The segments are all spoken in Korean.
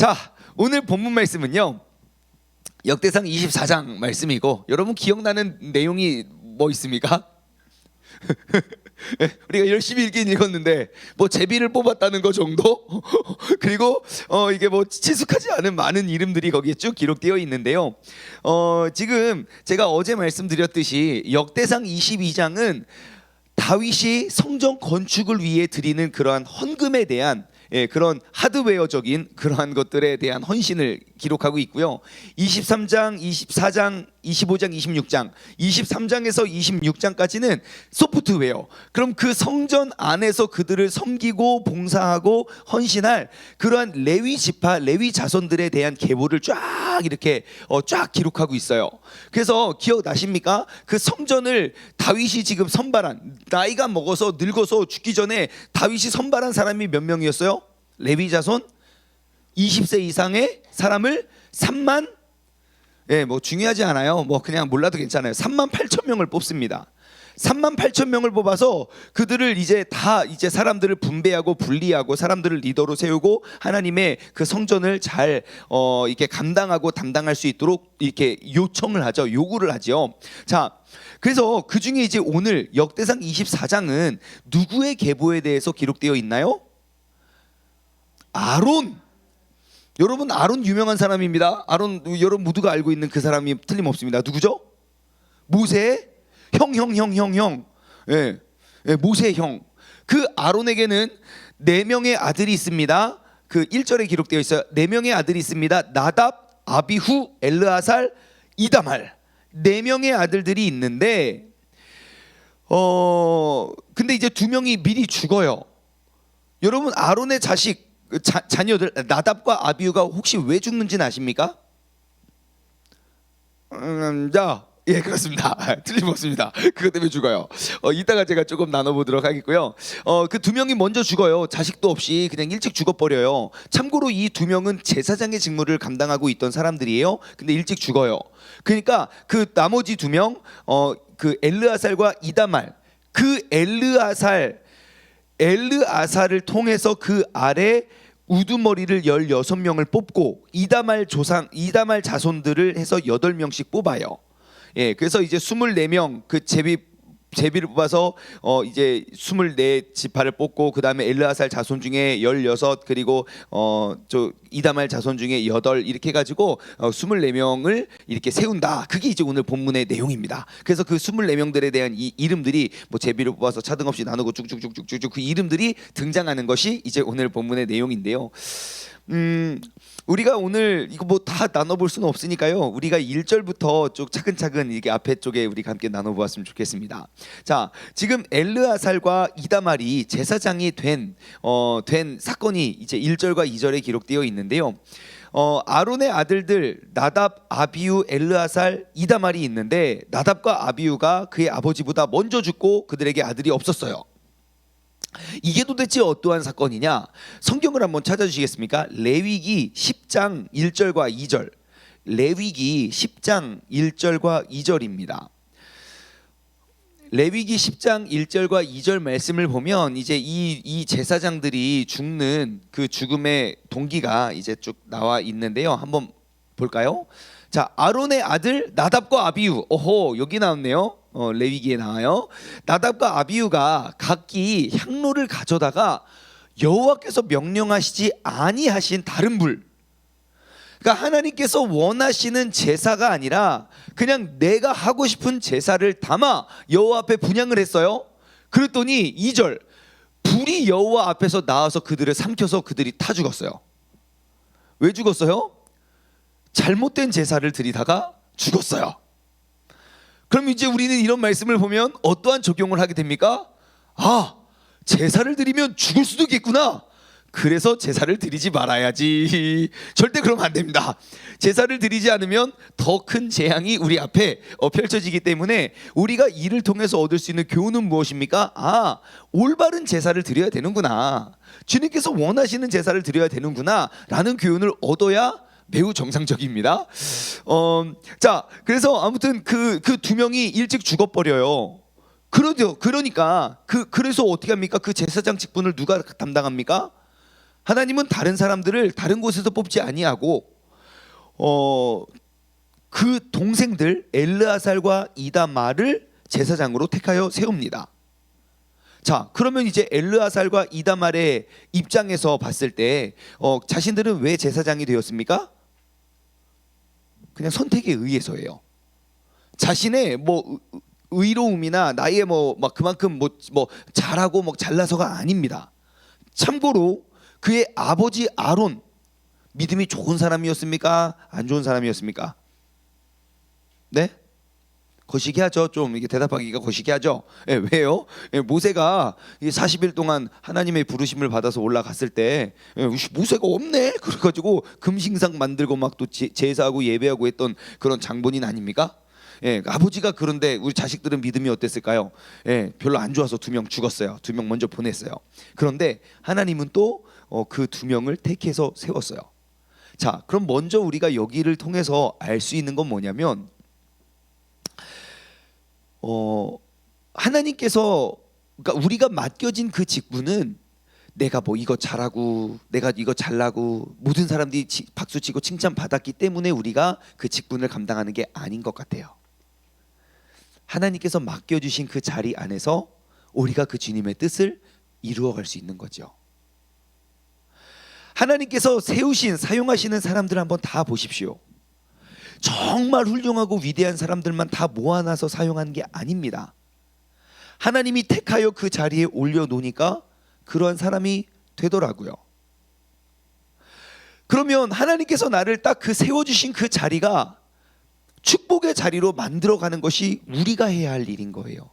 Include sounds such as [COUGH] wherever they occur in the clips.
자, 오늘 본문 말씀은요. 역대상 24장 말씀이고 여러분 기억나는 내용이 뭐 있습니까? [LAUGHS] 예, 우리가 열심히 읽긴 읽었는데 뭐 제비를 뽑았다는 거 정도 [LAUGHS] 그리고 어 이게 뭐 친숙하지 않은 많은 이름들이 거기에 쭉 기록되어 있는데요. 어 지금 제가 어제 말씀드렸듯이 역대상 22장은 다윗이 성전 건축을 위해 드리는 그러한 헌금에 대한 예, 그런 하드웨어적인 그러한 것들에 대한 헌신을 기록하고 있고요. 23장, 24장, 25장, 26장, 23장에서 26장까지는 소프트웨어. 그럼 그 성전 안에서 그들을 섬기고 봉사하고 헌신할 그러한 레위 지파, 레위 자손들에 대한 계보를 쫙 이렇게 어, 쫙 기록하고 있어요. 그래서 기억나십니까? 그 성전을 다윗이 지금 선발한 나이가 먹어서 늙어서 죽기 전에 다윗이 선발한 사람이 몇 명이었어요? 레위 자손 20세 이상의 사람을 3만 예, 뭐 중요하지 않아요. 뭐 그냥 몰라도 괜찮아요. 3만 8천 명을 뽑습니다. 3만 8천 명을 뽑아서 그들을 이제 다 이제 사람들을 분배하고 분리하고 사람들을 리더로 세우고 하나님의 그 성전을 잘 어, 이렇게 감당하고 담당할 수 있도록 이렇게 요청을 하죠. 요구를 하죠. 자, 그래서 그 중에 이제 오늘 역대상 24장은 누구의 계보에 대해서 기록되어 있나요? 아론. 여러분 아론 유명한 사람입니다. 아론 여러분 모두가 알고 있는 그 사람이 틀림없습니다. 누구죠? 모세 형형 형 형 형. 예. 예, 모세 형. 그 아론에게는 네 명의 아들이 있습니다. 그 1절에 기록되어 있어요. 네 명의 아들이 있습니다. 나답, 아비후, 엘르아살, 이다말. 네 명의 아들들이 있는데 어 근데 이제 두 명이 미리 죽어요. 여러분 아론의 자식 그 자, 자녀들 나답과 아비우가 혹시 왜 죽는지는 아십니까? 음, 자, 예 그렇습니다. [LAUGHS] 틀림없습니다. 그것 때문에 죽어요. 어, 이따가 제가 조금 나눠보도록 하겠고요. 어, 그 두 명이 먼저 죽어요. 자식도 없이 그냥 일찍 죽어버려요. 참고로 이 두 명은 제사장의 직무를 감당하고 있던 사람들이에요. 근데 일찍 죽어요. 그러니까 그 나머지 두 명, 어, 그 엘르아살과 이다말, 그 엘르아살 엘르아사를 통해서 그 아래 우두머리를 16명을 뽑고 이다말 조상 이다말 자손들을 해서 8명씩 뽑아요. 예. 그래서 이제 24명 그 제비 제비를 뽑아서 어 이제 24 지파를 뽑고 그다음에 엘르아살 자손 중에 16 그리고 어저 이다말 자손 중에 8 이렇게 해 가지고 어 24명을 이렇게 세운다. 그게 이제 오늘 본문의 내용입니다. 그래서 그 24명들에 대한 이 이름들이 뭐 제비를 뽑아서 차등 없이 나누고 쭉쭉쭉쭉쭉 그 이름들이 등장하는 것이 이제 오늘 본문의 내용인데요. 음, 우리가 오늘 이거 뭐 다 나눠볼 수는 없으니까요. 우리가 1절부터 쭉 차근차근 이게 앞에 쪽에 우리가 함께 나눠보았으면 좋겠습니다. 자, 지금 엘르아살과 이다말이 제사장이 된, 어, 된 사건이 이제 1절과 2절에 기록되어 있는 데요. 어, 아론의 아들들 나답, 아비우, 엘르아살, 이다말이 있는데 나답과 아비우가 그의 아버지보다 먼저 죽고 그들에게 아들이 없었어요. 이게 도대체 어떠한 사건이냐? 성경을 한번 찾아주시겠습니까? 레위기 10장 1절과 2절. 레위기 10장 1절과 2절입니다. 레위기 10장 1절과 2절 말씀을 보면 이제 이, 이 제사장들이 죽는 그 죽음의 동기가 이제 쭉 나와 있는데요. 한번 볼까요? 자, 아론의 아들 나답과 아비우. 오호, 여기 나왔네요. 어, 레위기에 나와요. 나답과 아비우가 각기 향로를 가져다가 여호와께서 명령하시지 아니하신 다른 불. 그러니까 하나님께서 원하시는 제사가 아니라 그냥 내가 하고 싶은 제사를 담아 여호와 앞에 분양을 했어요. 그랬더니 2절 불이 여호와 앞에서 나와서 그들을 삼켜서 그들이 타 죽었어요. 왜 죽었어요? 잘못된 제사를 드리다가 죽었어요. 그럼 이제 우리는 이런 말씀을 보면 어떠한 적용을 하게 됩니까? 아, 제사를 드리면 죽을 수도 있겠구나. 그래서 제사를 드리지 말아야지. 절대 그러면 안 됩니다. 제사를 드리지 않으면 더 큰 재앙이 우리 앞에 어, 펼쳐지기 때문에 우리가 이를 통해서 얻을 수 있는 교훈은 무엇입니까? 아, 올바른 제사를 드려야 되는구나. 주님께서 원하시는 제사를 드려야 되는구나 라는 교훈을 얻어야 매우 정상적입니다. 어, 자, 그래서 아무튼 그 그 두 명이 일찍 죽어버려요. 그러죠. 그러니까 그 그래서 어떻게 합니까? 그 제사장 직분을 누가 담당합니까? 하나님은 다른 사람들을 다른 곳에서 뽑지 아니하고 어 그 동생들 엘르아살과 이다말을 제사장으로 택하여 세웁니다. 자, 그러면 이제 엘르아살과 이다말의 입장에서 봤을 때 어, 자신들은 왜 제사장이 되었습니까? 그냥 선택에 의해서예요. 자신의 뭐 의- 의로움이나 나의 뭐 막 그만큼 뭐 뭐 잘하고 뭐 잘나서가 아닙니다. 참고로 그의 아버지 아론 믿음이 좋은 사람이었습니까? 안 좋은 사람이었습니까? 네? 거시기하죠. 좀 이게 대답하기가 거시기하죠. 예, 왜요? 예, 모세가 이 40일 동안 하나님의 부르심을 받아서 올라갔을 때 예, 모세가 없네. [LAUGHS] 그래가지고 금신상 만들고 막 또 제사하고 예배하고 했던 그런 장본인 아닙니까? 예, 아버지가 그런데 우리 자식들은 믿음이 어땠을까요? 예, 별로 안 좋아서 두 명 죽었어요. 두 명 먼저 보냈어요. 그런데 하나님은 또 그 두 명을 택해서 세웠어요. 자, 그럼 먼저 우리가 여기를 통해서 알 수 있는 건 뭐냐면 어 하나님께서 그러니까 우리가 맡겨진 그 직분은 내가 뭐 이거 잘하고 내가 이거 잘나고 모든 사람들이 치- 박수치고 칭찬 받았기 때문에 우리가 그 직분을 감당하는 게 아닌 것 같아요. 하나님께서 맡겨주신 그 자리 안에서 우리가 그 주님의 뜻을 이루어갈 수 있는 거죠. 하나님께서 세우신 사용하시는 사람들 한번 다 보십시오. 정말 훌륭하고 위대한 사람들만 다 모아놔서 사용하는 게 아닙니다. 하나님이 택하여 그 자리에 올려놓으니까 그러한 사람이 되더라고요. 그러면 하나님께서 나를 딱 그 세워주신 그 자리가 축복의 자리로 만들어가는 것이 우리가 해야 할 일인 거예요.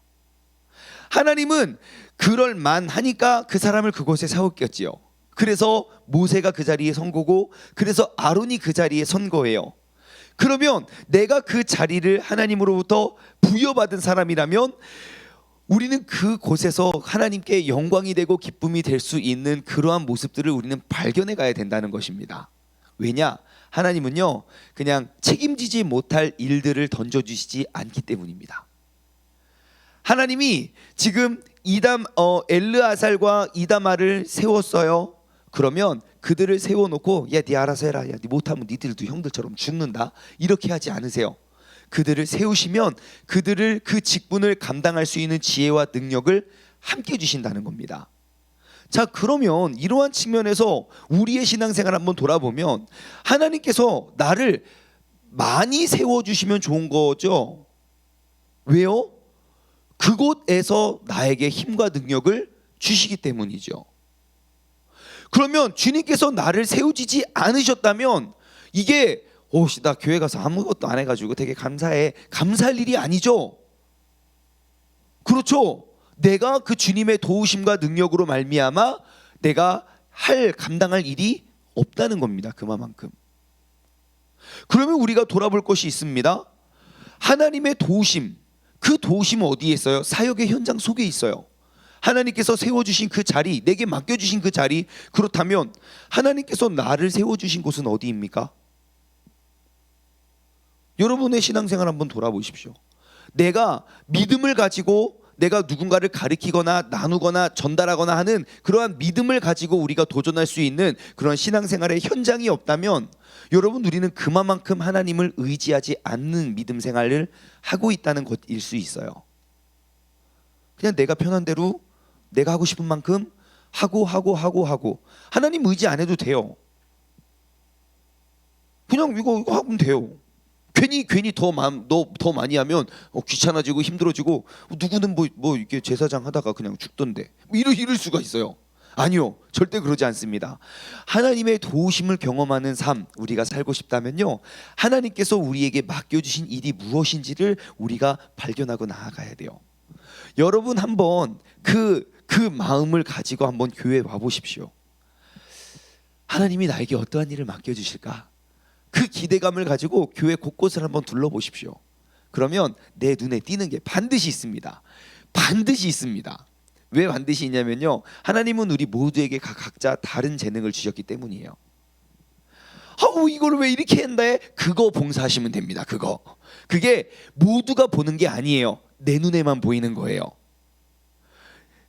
하나님은 그럴 만하니까 그 사람을 그곳에 세웠겠지요. 그래서 모세가 그 자리에 선 거고, 그래서 아론이 그 자리에 선 거예요. 그러면 내가 그 자리를 하나님으로부터 부여받은 사람이라면 우리는 그 곳에서 하나님께 영광이 되고 기쁨이 될 수 있는 그러한 모습들을 우리는 발견해 가야 된다는 것입니다. 왜냐? 하나님은요, 그냥 책임지지 못할 일들을 던져주시지 않기 때문입니다. 하나님이 지금 이담 어, 엘르아살과 이다마를 세웠어요. 그러면 그들을 세워놓고 야네 알아서 해라. 야네 못하면 니들도 형들처럼 죽는다. 이렇게 하지 않으세요. 그들을 세우시면 그들을 그 직분을 감당할 수 있는 지혜와 능력을 함께 주신다는 겁니다. 자 그러면 이러한 측면에서 우리의 신앙생활 한번 돌아보면 하나님께서 나를 많이 세워주시면 좋은 거죠. 왜요? 그곳에서 나에게 힘과 능력을 주시기 때문이죠. 그러면 주님께서 나를 세우지지 않으셨다면 이게 오씨 나 교회 가서 아무것도 안 해가지고 되게 감사해 감사할 일이 아니죠. 그렇죠. 내가 그 주님의 도우심과 능력으로 말미암아 내가 할 감당할 일이 없다는 겁니다. 그만큼. 그러면 우리가 돌아볼 것이 있습니다. 하나님의 도우심, 그 도우심은 어디에 있어요? 사역의 현장 속에 있어요. 하나님께서 세워주신 그 자리, 내게 맡겨주신 그 자리, 그렇다면 하나님께서 나를 세워주신 곳은 어디입니까? 여러분의 신앙생활 한번 돌아보십시오. 내가 믿음을 가지고 내가 누군가를 가리키거나 나누거나 전달하거나 하는 그러한 믿음을 가지고 우리가 도전할 수 있는 그런 신앙생활의 현장이 없다면 여러분 우리는 그만큼 하나님을 의지하지 않는 믿음 생활을 하고 있다는 것일 수 있어요. 그냥 내가 편한 대로 내가 하고 싶은 만큼 하고 하고 하고 하고 하나님 의지 안 해도 돼요. 그냥 이거 이거 하면 돼요. 괜히 괜히 더 마음 너더 많이 하면 어, 귀찮아지고 힘들어지고 누구는 뭐뭐 이게 제사장 하다가 그냥 죽던데 뭐 이럴 이럴 수가 있어요. 아니요, 절대 그러지 않습니다. 하나님의 도우심을 경험하는 삶 우리가 살고 싶다면요, 하나님께서 우리에게 맡겨주신 일이 무엇인지를 우리가 발견하고 나아가야 돼요. 여러분 한번 그 그 마음을 가지고 한번 교회 와 보십시오. 하나님이 나에게 어떠한 일을 맡겨 주실까? 그 기대감을 가지고 교회 곳곳을 한번 둘러보십시오. 그러면 내 눈에 띄는 게 반드시 있습니다. 반드시 있습니다. 왜 반드시 있냐면요. 하나님은 우리 모두에게 각- 각자 다른 재능을 주셨기 때문이에요. 아우 이걸 왜 이렇게 한다해? 그거 봉사하시면 됩니다. 그거. 그게 모두가 보는 게 아니에요. 내 눈에만 보이는 거예요.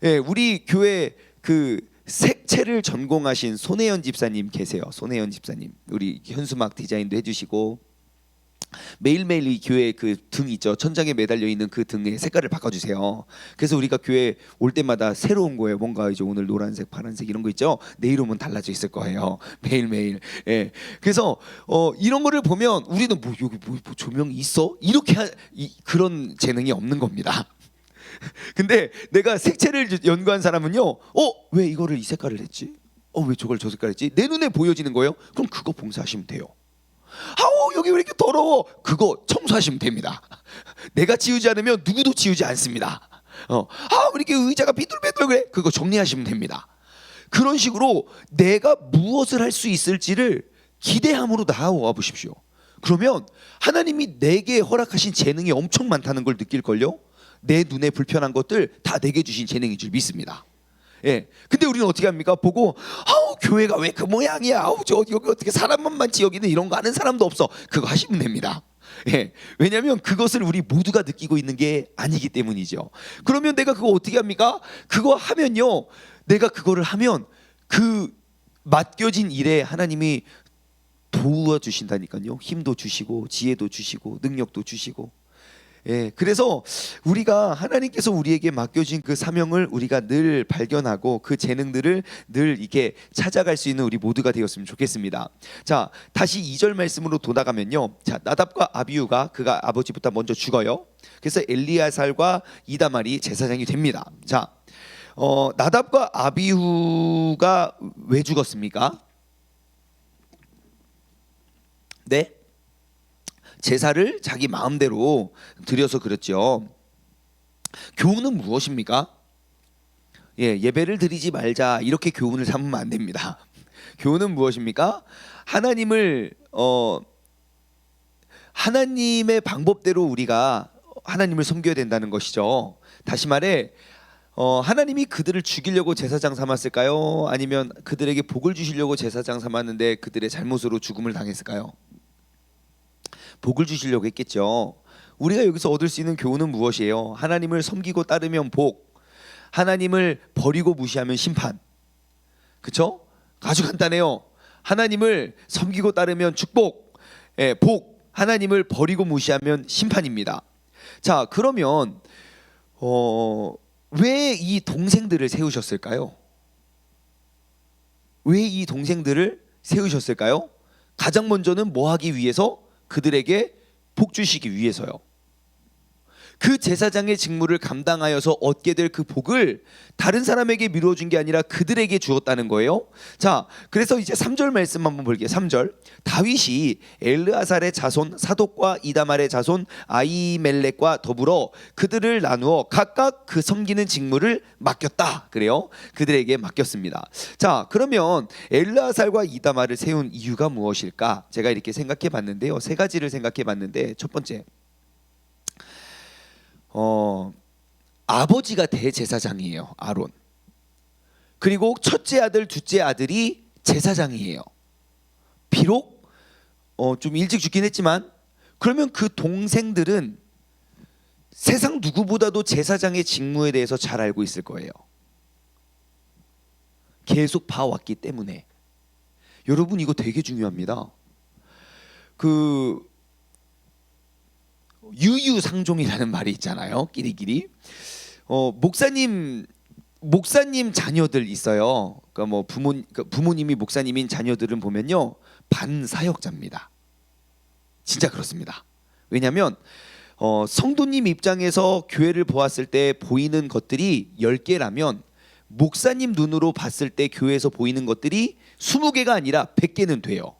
예, 우리 교회 그 색채를 전공하신 손혜연 집사님 계세요. 손혜연 집사님. 우리 현수막 디자인도 해 주시고 매일매일 이 교회 그 등 있죠. 천장에 매달려 있는 그 등의 색깔을 바꿔 주세요. 그래서 우리가 교회 올 때마다 새로운 거예요. 뭔가 이제 오늘 노란색, 파란색 이런 거 있죠. 내일 오면 달라져 있을 거예요. [LAUGHS] 매일매일. 예. 그래서 어, 이런 거를 보면 우리는 뭐 여기 뭐, 뭐 조명 있어? 이렇게 하, 이, 그런 재능이 없는 겁니다. [LAUGHS] 근데 내가 색채를 연구한 사람은요. 어, 왜 이거를 이 색깔을 했지? 어, 왜 저걸 저 색깔 했지? 내 눈에 보여지는 거예요. 그럼 그거 봉사하시면 돼요. 아우 여기 왜 이렇게 더러워? 그거 청소하시면 됩니다. [LAUGHS] 내가 치우지 않으면 누구도 치우지 않습니다. 어, 아 왜 이렇게 의자가 비뚤비뚤 그래? 그거 정리하시면 됩니다. 그런 식으로 내가 무엇을 할 수 있을지를 기대함으로 나아와 보십시오. 그러면 하나님이 내게 허락하신 재능이 엄청 많다는 걸 느낄 걸요. 내 눈에 불편한 것들 다 내게 주신 재능인 줄 믿습니다. 예. 근데 우리는 어떻게 합니까? 보고 아우 교회가 왜 그 모양이야? 아우 저 여기 어떻게 사람만 많지 여기는 이런 거 아는 사람도 없어. 그거 하시면 됩니다. 예. 왜냐하면 그것을 우리 모두가 느끼고 있는 게 아니기 때문이죠. 그러면 내가 그거 어떻게 합니까? 그거 하면요. 내가 그거를 하면 그 맡겨진 일에 하나님이 도와 주신다니까요. 힘도 주시고 지혜도 주시고 능력도 주시고 예, 그래서 우리가 하나님께서 우리에게 맡겨진 그 사명을 우리가 늘 발견하고 그 재능들을 늘 이렇게 찾아갈 수 있는 우리 모두가 되었으면 좋겠습니다. 자, 다시 2절 말씀으로 돌아가면요. 자, 나답과 아비우가 그가 아버지부터 먼저 죽어요. 그래서 엘리야살과 이다말이 제사장이 됩니다. 자, 어, 나답과 아비후가 왜 죽었습니까? 네? 제사를 자기 마음대로 드려서 그랬죠. 교훈은 무엇입니까? 예, 예배를 드리지 말자 이렇게 교훈을 삼으면 안 됩니다. [LAUGHS] 교훈은 무엇입니까? 하나님을 어 하나님의 방법대로 우리가 하나님을 섬겨야 된다는 것이죠. 다시 말해 어, 하나님이 그들을 죽이려고 제사장 삼았을까요? 아니면 그들에게 복을 주시려고 제사장 삼았는데 그들의 잘못으로 죽음을 당했을까요? 복을 주시려고 했겠죠. 우리가 여기서 얻을 수 있는 교훈은 무엇이에요? 하나님을 섬기고 따르면 복, 하나님을 버리고 무시하면 심판. 그렇죠? 아주 간단해요. 하나님을 섬기고 따르면 축복, 예, 복. 하나님을 버리고 무시하면 심판입니다. 자, 그러면 어, 왜 이 동생들을 세우셨을까요? 왜 이 동생들을 세우셨을까요? 가장 먼저는 뭐 하기 위해서? 그들에게 복 주시기 위해서요. 그 제사장의 직무를 감당하여서 얻게 될 그 복을 다른 사람에게 미뤄준 게 아니라 그들에게 주었다는 거예요. 자, 그래서 이제 3절 말씀 한번 볼게요. 3절. 다윗이 엘르아살의 자손 사독과 이다말의 자손 아이멜렉과 더불어 그들을 나누어 각각 그 섬기는 직무를 맡겼다. 그래요. 그들에게 맡겼습니다. 자, 그러면 엘르아살과 이다말을 세운 이유가 무엇일까? 제가 이렇게 생각해 봤는데요. 세 가지를 생각해 봤는데 첫 번째. 어 아버지가 대제사장이에요 아론. 그리고 첫째 아들 둘째 아들이 제사장이에요. 비록 어, 좀 일찍 죽긴 했지만 그러면 그 동생들은 세상 누구보다도 제사장의 직무에 대해서 잘 알고 있을 거예요. 계속 봐왔기 때문에. 여러분 이거 되게 중요합니다. 그 유유상종이라는 말이 있잖아요. 끼리끼리. 어, 목사님 목사님 자녀들 있어요. 그러니까 뭐 부모 그러니까 부모님이 목사님인 자녀들은 보면요 반사역자입니다. 진짜 그렇습니다. 왜냐하면 어, 성도님 입장에서 교회를 보았을 때 보이는 것들이 10개라면 목사님 눈으로 봤을 때 교회에서 보이는 것들이 20개가 아니라 100개는 돼요.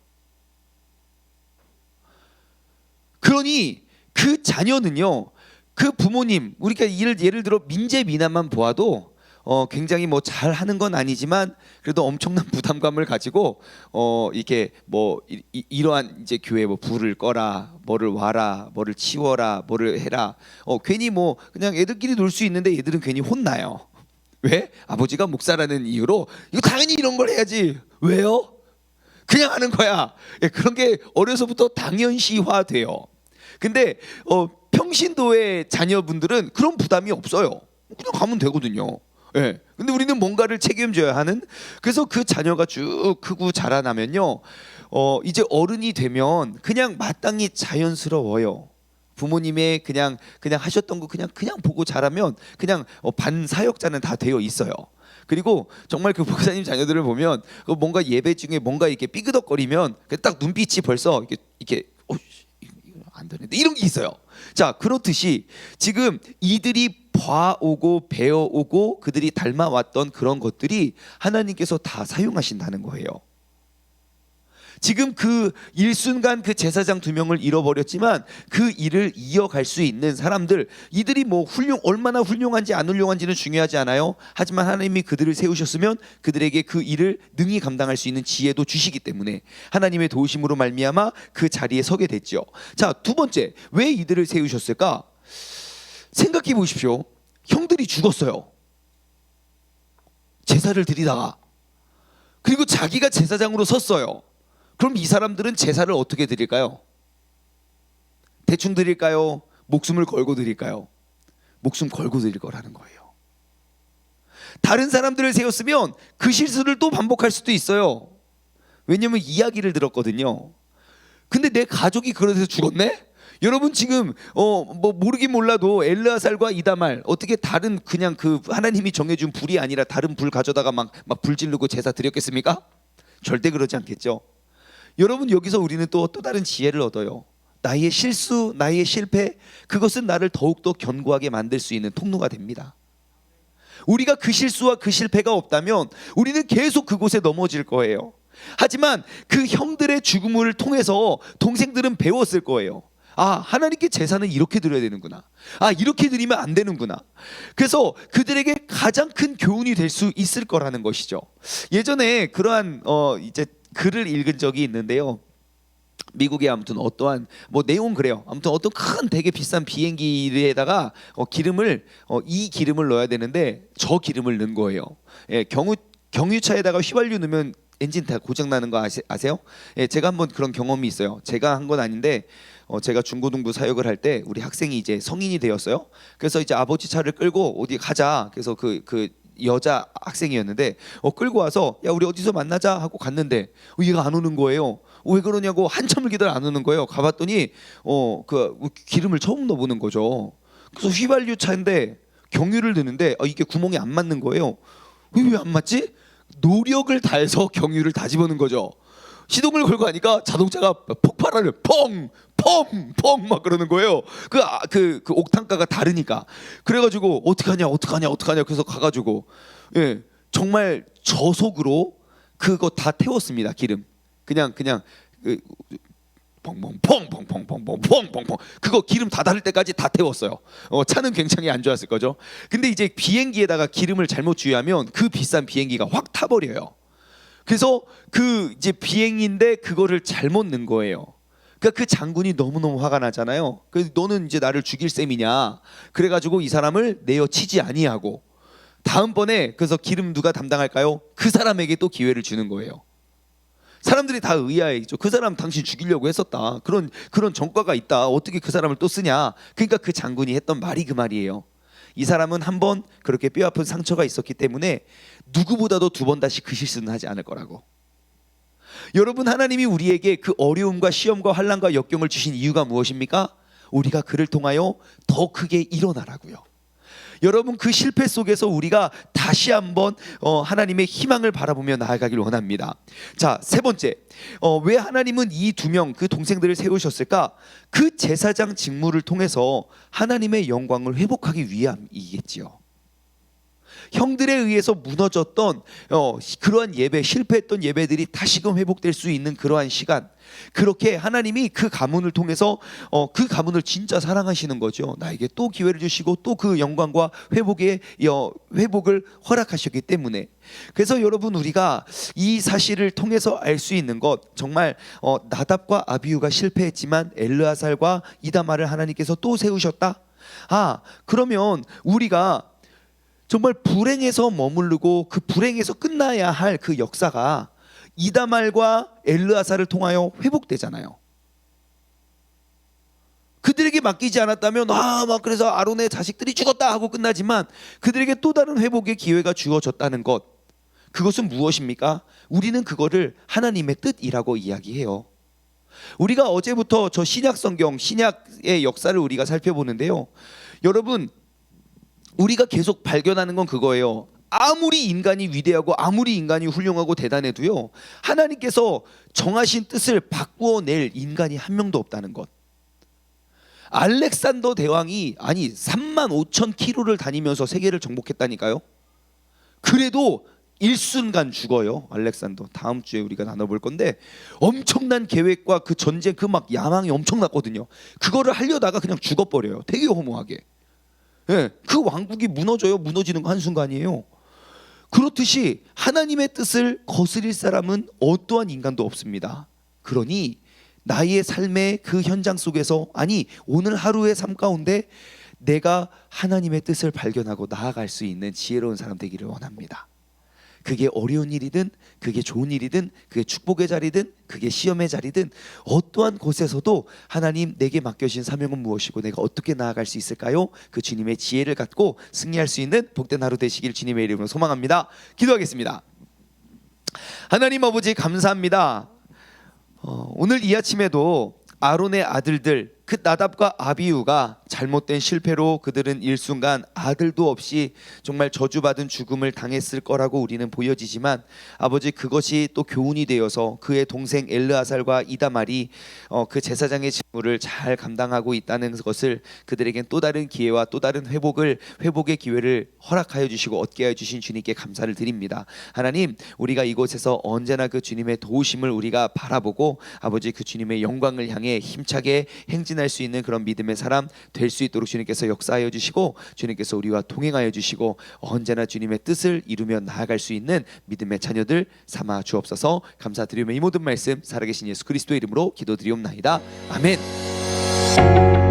그러니 그 자녀는요 그 부모님 우리가 예를, 예를 들어 민재 미남만 보아도 어 굉장히 뭐 잘하는 건 아니지만 그래도 엄청난 부담감을 가지고 어 이게 뭐 이, 이, 이러한 이제 교회 뭐 불을 꺼라 뭐를 와라 뭐를 치워라 뭐를 해라. 어 괜히 뭐 그냥 애들끼리 놀 수 있는데 얘들은 괜히 혼나요. 왜? 아버지가 목사라는 이유로 이거 당연히 이런 걸 해야지. 왜요? 그냥 하는 거야. 예, 그런 게 어려서부터 당연시화돼요 근데 어, 평신도의 자녀분들은 그런 부담이 없어요. 그냥 가면 되거든요. 예. 근데 우리는 뭔가를 책임져야 하는 그래서 그 자녀가 쭉 크고 자라나면요. 어, 이제 어른이 되면 그냥 마땅히 자연스러워요. 부모님의 그냥 그냥 하셨던 거 그냥 그냥 보고 자라면 그냥 어, 반사역자는 다 되어 있어요. 그리고 정말 그 목사님 자녀들을 보면 그 뭔가 예배 중에 뭔가 이렇게 삐그덕거리면 그딱 눈빛이 벌써 이렇게 이렇게 안 되는데 이런 게 있어요. 자 그렇듯이 지금 이들이 봐오고 배워오고 그들이 닮아왔던 그런 것들이 하나님께서 다 사용하신다는 거예요. 지금 그 일순간 그 제사장 두 명을 잃어버렸지만 그 일을 이어갈 수 있는 사람들 이들이 뭐 훌륭 얼마나 훌륭한지 안 훌륭한지는 중요하지 않아요. 하지만 하나님이 그들을 세우셨으면 그들에게 그 일을 능히 감당할 수 있는 지혜도 주시기 때문에 하나님의 도우심으로 말미암아 그 자리에 서게 됐죠. 자, 두 번째. 왜 이들을 세우셨을까? 생각해 보십시오. 형들이 죽었어요. 제사를 드리다가 그리고 자기가 제사장으로 섰어요. 그럼 이 사람들은 제사를 어떻게 드릴까요? 대충 드릴까요? 목숨을 걸고 드릴까요? 목숨 걸고 드릴 거라는 거예요. 다른 사람들을 세웠으면 그 실수를 또 반복할 수도 있어요. 왜냐면 이야기를 들었거든요. 근데 내 가족이 그러해서 죽었네? 여러분 지금 어 뭐 모르긴 몰라도 엘르아살과 이다말 어떻게 다른 그냥 그 하나님이 정해준 불이 아니라 다른 불 가져다가 막 막 불 지르고 제사 드렸겠습니까? 절대 그러지 않겠죠. 여러분 여기서 우리는 또또 다른 지혜를 얻어요. 나의 실수, 나의 실패 그것은 나를 더욱더 견고하게 만들 수 있는 통로가 됩니다. 우리가 그 실수와 그 실패가 없다면 우리는 계속 그곳에 넘어질 거예요. 하지만 그 형들의 죽음을 통해서 동생들은 배웠을 거예요. 아, 하나님께 제사는 이렇게 드려야 되는구나. 아, 이렇게 드리면 안 되는구나. 그래서 그들에게 가장 큰 교훈이 될 수 있을 거라는 것이죠. 예전에 그러한 어 이제 글을 읽은 적이 있는데요. 미국에 아무튼 어떠한 뭐 내용 그래요. 아무튼 어떤 큰 되게 비싼 비행기에다가 어, 기름을 어, 이 기름을 넣어야 되는데 저 기름을 넣은 거예요. 예, 경유 경유차에다가 휘발유 넣으면 엔진 다 고장 나는 거 아시, 아세요? 예, 제가 한번 그런 경험이 있어요. 제가 한 건 아닌데 어, 제가 중고등부 사역을 할 때 우리 학생이 이제 성인이 되었어요. 그래서 이제 아버지 차를 끌고 어디 가자. 그래서 그 그 여자 학생이었는데 어 끌고 와서 야 우리 어디서 만나자 하고 갔는데 어, 얘가 안 오는 거예요. 어, 왜 그러냐고 한참을 기다려 안 오는 거예요. 가봤더니 어 그 기름을 처음 넣어보는 거죠. 그래서 휘발유 차인데 경유를 넣는데 어, 이게 구멍이 안 맞는 거예요. 왜 안 맞지? 노력을 다해서 경유를 다 집어넣은 거죠. 시동을 걸고 하니까 자동차가 폭발하는 펑, 펑, 펑 막 그러는 거예요. 그, 아, 그, 그 옥탄가가 다르니까. 그래가지고 어떡하냐, 어떡하냐, 어떡하냐. 그래서 가가지고 예, 정말 저속으로 그거 다 태웠습니다. 기름. 그냥 그냥 그, 펑펑 펑펑펑 펑펑 펑펑펑 그거 기름 다 다를 때까지 다 태웠어요. 어, 차는 굉장히 안 좋았을 거죠. 근데 이제 비행기에다가 기름을 잘못 주유하면 그 비싼 비행기가 확 타버려요. 그래서 그 이제 비행인데 그거를 잘못 넣은 거예요. 그러니까 그 장군이 너무너무 화가 나잖아요. 그래서 너는 이제 나를 죽일 셈이냐. 그래가지고 이 사람을 내어 치지 아니하고 다음번에 그래서 기름 누가 담당할까요? 그 사람에게 또 기회를 주는 거예요. 사람들이 다 의아해죠. 그 사람 당신 죽이려고 했었다. 그런 그런 전과가 있다. 어떻게 그 사람을 또 쓰냐? 그러니까 그 장군이 했던 말이 그 말이에요. 이 사람은 한 번 그렇게 뼈 아픈 상처가 있었기 때문에 누구보다도 두 번 다시 그 실수는 하지 않을 거라고. 여러분 하나님이 우리에게 그 어려움과 시험과 환란과 역경을 주신 이유가 무엇입니까? 우리가 그를 통하여 더 크게 일어나라고요. 여러분 그 실패 속에서 우리가 다시 한번 어, 하나님의 희망을 바라보며 나아가길 원합니다. 자, 세 번째. 어, 왜 하나님은 이 두 명 그 동생들을 세우셨을까? 그 제사장 직무를 통해서 하나님의 영광을 회복하기 위함이겠지요. 형들에 의해서 무너졌던 어, 그러한 예배 실패했던 예배들이 다시금 회복될 수 있는 그러한 시간. 그렇게 하나님이 그 가문을 통해서 어, 그 가문을 진짜 사랑하시는 거죠. 나에게 또 기회를 주시고 또 그 영광과 회복의 어, 회복을 허락하셨기 때문에. 그래서 여러분 우리가 이 사실을 통해서 알 수 있는 것 정말 어, 나답과 아비우가 실패했지만 엘르아살과 이다마를 하나님께서 또 세우셨다? 아 그러면 우리가 정말 불행에서 머무르고 그 불행에서 끝나야 할 그 역사가 이다말과 엘르아사를 통하여 회복되잖아요. 그들에게 맡기지 않았다면 아 막 그래서 아론의 자식들이 죽었다 하고 끝나지만 그들에게 또 다른 회복의 기회가 주어졌다는 것 그것은 무엇입니까? 우리는 그거를 하나님의 뜻이라고 이야기해요. 우리가 어제부터 저 신약 성경 신약의 역사를 우리가 살펴보는데요. 여러분 우리가 계속 발견하는 건 그거예요. 아무리 인간이 위대하고 아무리 인간이 훌륭하고 대단해도요. 하나님께서 정하신 뜻을 바꾸어 낼 인간이 한 명도 없다는 것. 알렉산더 대왕이 아니 3만 5천 킬로를 다니면서 세계를 정복했다니까요. 그래도 일순간 죽어요. 알렉산더. 다음 주에 우리가 나눠볼 건데 엄청난 계획과 그 전쟁 그 막 야망이 엄청났거든요. 그거를 하려다가 그냥 죽어버려요. 되게 허무하게. 예, 그 왕국이 무너져요. 무너지는 거 한 순간이에요. 그렇듯이 하나님의 뜻을 거스릴 사람은 어떠한 인간도 없습니다. 그러니 나의 삶의 그 현장 속에서 아니 오늘 하루의 삶 가운데 내가 하나님의 뜻을 발견하고 나아갈 수 있는 지혜로운 사람 되기를 원합니다. 그게 어려운 일이든 그게 좋은 일이든 그게 축복의 자리든 그게 시험의 자리든 어떠한 곳에서도 하나님 내게 맡겨진 사명은 무엇이고 내가 어떻게 나아갈 수 있을까요? 그 주님의 지혜를 갖고 승리할 수 있는 복된 하루 되시길 주님의 이름으로 소망합니다. 기도하겠습니다. 하나님 아버지 감사합니다. 어, 오늘 이 아침에도 아론의 아들들 그 나답과 아비우가 잘못된 실패로 그들은 일순간 아들도 없이 정말 저주받은 죽음을 당했을 거라고 우리는 보여지지만 아버지 그것이 또 교훈이 되어서 그의 동생 엘르아살과 이다말이 어, 그 제사장의 직무를 잘 감당하고 있다는 것을 그들에겐 또 다른 기회와 또 다른 회복을 회복의 기회를 허락하여 주시고 얻게 해 주신 주님께 감사를 드립니다. 하나님 우리가 이곳에서 언제나 그 주님의 도우심을 우리가 바라보고 아버지 그 주님의 영광을 향해 힘차게 행진 할 수 있는 그런 믿음의 사람 될 수 있도록 주님께서 역사하여 주시고 주님께서 우리와 동행하여 주시고 언제나 주님의 뜻을 이루며 나아갈 수 있는 믿음의 자녀들 삼아 주옵소서 감사드리며 이 모든 말씀 살아계신 예수 그리스도의 이름으로 기도드리옵나이다 아멘.